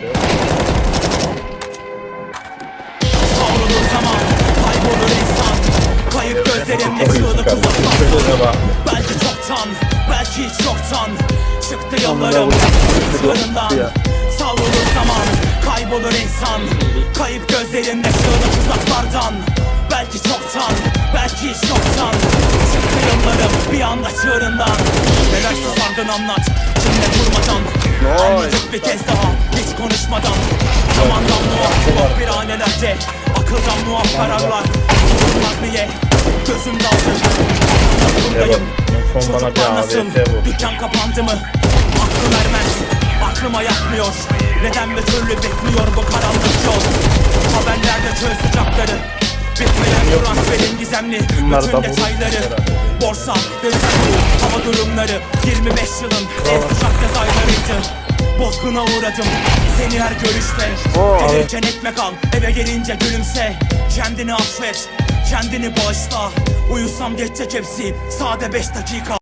işte. Zaman, kaybolur insan Kayıp gözlerim esiyordu uzaktan Belki çoktan, belki hiç yoktan Çıktı yollarım, sıklarından Savrulur zaman, kaybolur insan. Kayıp gözlerim esiyordu uzaklardan Belki çoktan, belki hiç Çıktı yollarım bir anda çığırından. Neler susardın anlat, kimle vurmadan? Anlayacak bir kez daha konuşmadan Zamandan muaf, muaf bir hanelerce Akıldan muaf kararlar. Sorulmaz niye, gözüm bana bir çocuklar nasıl, dükkan kapandı mı? Aklım ermez, aklıma yatmıyor Neden bir türlü bekliyor bu karanlık yol? Haberlerde çöz sıcakları Bitmeyen transferin gizemli. Bunlar bütün detayları Borsa, döviz kuru, hava durumları. 25 yılın en sıcak yaz aylarıydı Bozguna uğradım. Seni her görüşte Oo, Gelirken ekmek al eve gelince gülümse. Kendini affet kendini bağışla. Uyusam geçecek hepsi sade 5 dakika